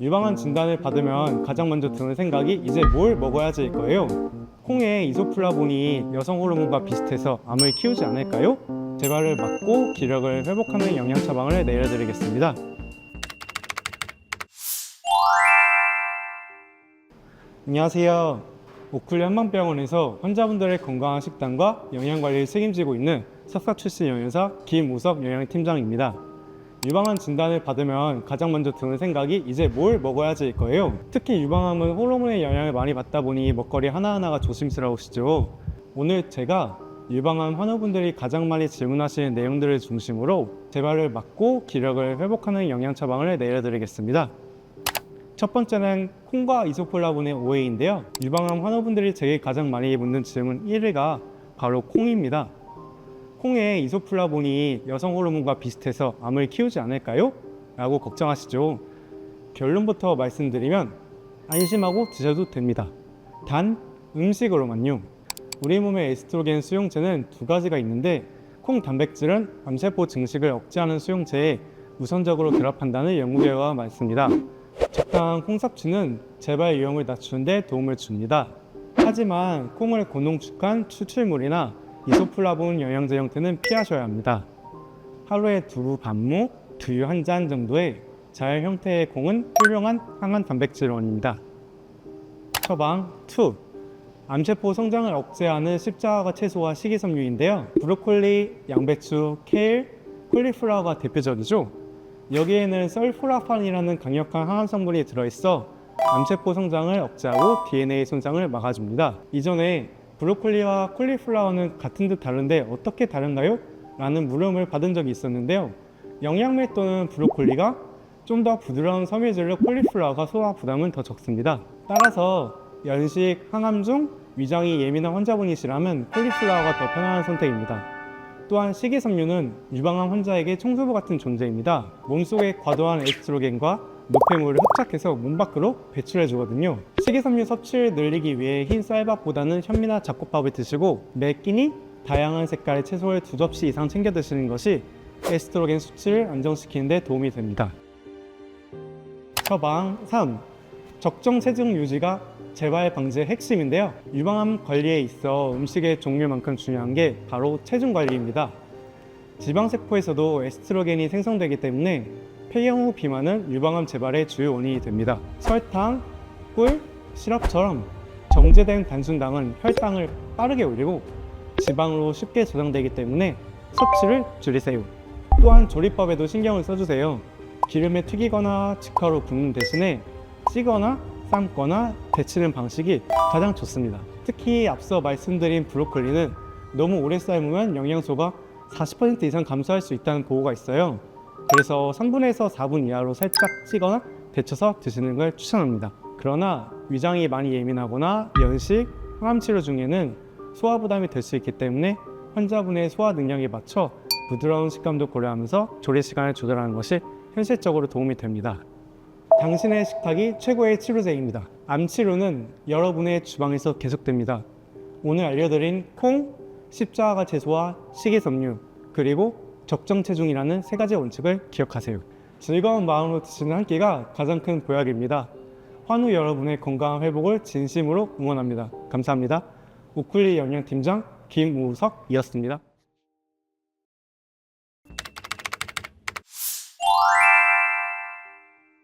유방암 진단을 받으면 가장 먼저 드는 생각이 이제 뭘 먹어야지일 거예요. 콩의 이소플라본이 여성 호르몬과 비슷해서 암을 키우지 않을까요? 재발을 막고 기력을 회복하는 영양 처방을 내려드리겠습니다. 안녕하세요. 오클리 한방병원에서 환자분들의 건강한 식단과 영양 관리를 책임지고 있는 석사 출신 영양사 김우석 영양팀장입니다. 유방암 진단을 받으면 가장 먼저 드는 생각이 이제 뭘 먹어야지일 거예요. 특히 유방암은 호르몬의 영향을 많이 받다 보니 먹거리 하나하나가 조심스러우시죠. 오늘 제가 유방암 환우분들이 가장 많이 질문하시는 내용들을 중심으로 재발을 막고 기력을 회복하는 영양 처방을 내려드리겠습니다. 첫 번째는 콩과 이소폴라본의 오해인데요. 유방암 환우분들이 제게 가장 많이 묻는 질문 1위가 바로 콩입니다. 콩의 이소플라본이 여성 호르몬과 비슷해서 암을 키우지 않을까요? 라고 걱정하시죠. 결론부터 말씀드리면 안심하고 드셔도 됩니다. 단 음식으로만요. 우리 몸의 에스트로겐 수용체는 두 가지가 있는데 콩 단백질은 암세포 증식을 억제하는 수용체에 우선적으로 결합한다는 연구 결과가 많습니다. 적당한 콩 섭취는 재발 위험을 낮추는 데 도움을 줍니다. 하지만 콩을 고농축한 추출물이나 이소플라본 영양제 형태는 피하셔야 합니다. 하루에 두부 반무, 두유 한 잔 정도의 자연 형태의 콩은 훌륭한 항암 단백질원입니다. 처방 2. 암세포 성장을 억제하는 십자가 채소와 식이섬유인데요. 브로콜리, 양배추, 케일, 콜리플라워가 대표적이죠. 여기에는 설프라판이라는 강력한 항암 성분이 들어있어 암세포 성장을 억제하고 DNA 손상을 막아줍니다. 이전에 브로콜리와 콜리플라워는 같은 듯 다른데 어떻게 다른가요? 라는 물음을 받은 적이 있었는데요. 영양밀 또는 브로콜리가 좀 더 부드러운 섬유질로 콜리플라워가 소화 부담은 더 적습니다. 따라서 연식, 항암 중 위장이 예민한 환자분이시라면 콜리플라워가 더 편안한 선택입니다. 또한 식이섬유는 유방암 환자에게 청소부 같은 존재입니다. 몸속에 과도한 에스트로겐과 노폐물을 흡착해서 몸 밖으로 배출해 주거든요. 식이섬유 섭취를 늘리기 위해 흰 쌀밥보다는 현미나 잡곡밥을 드시고 매 끼니 다양한 색깔의 채소를 두 접시 이상 챙겨 드시는 것이 에스트로겐 수치를 안정시키는 데 도움이 됩니다. 처방 3. 적정 체중 유지가 재발 방지의 핵심인데요. 유방암 관리에 있어 음식의 종류만큼 중요한 게 바로 체중 관리입니다. 지방세포에서도 에스트로겐이 생성되기 때문에 폐경 후 비만은 유방암 재발의 주요 원인이 됩니다. 설탕, 꿀, 시럽처럼 정제된 단순당은 혈당을 빠르게 올리고 지방으로 쉽게 저장되기 때문에 섭취를 줄이세요. 또한 조리법에도 신경을 써주세요. 기름에 튀기거나 직화로 굽는 대신에 찌거나 삶거나 데치는 방식이 가장 좋습니다. 특히 앞서 말씀드린 브로콜리는 너무 오래 삶으면 영양소가 40% 이상 감소할 수 있다는 보고가 있어요. 그래서 3분에서 4분 이하로 살짝 찌거나 데쳐서 드시는 걸 추천합니다. 그러나 위장이 많이 예민하거나 연식, 항암 치료 중에는 소화 부담이 될 수 있기 때문에 환자분의 소화 능력에 맞춰 부드러운 식감도 고려하면서 조리 시간을 조절하는 것이 현실적으로 도움이 됩니다. 당신의 식탁이 최고의 치료제입니다. 암 치료는 여러분의 주방에서 계속됩니다. 오늘 알려드린 콩, 십자가 채소와 식이섬유, 그리고 적정 체중이라는 세 가지 원칙을 기억하세요. 즐거운 마음으로 드시는 한 끼가 가장 큰 보약입니다. 환우 여러분의 건강 회복을 진심으로 응원합니다. 감사합니다. 우클리 영양팀장 김우석이었습니다.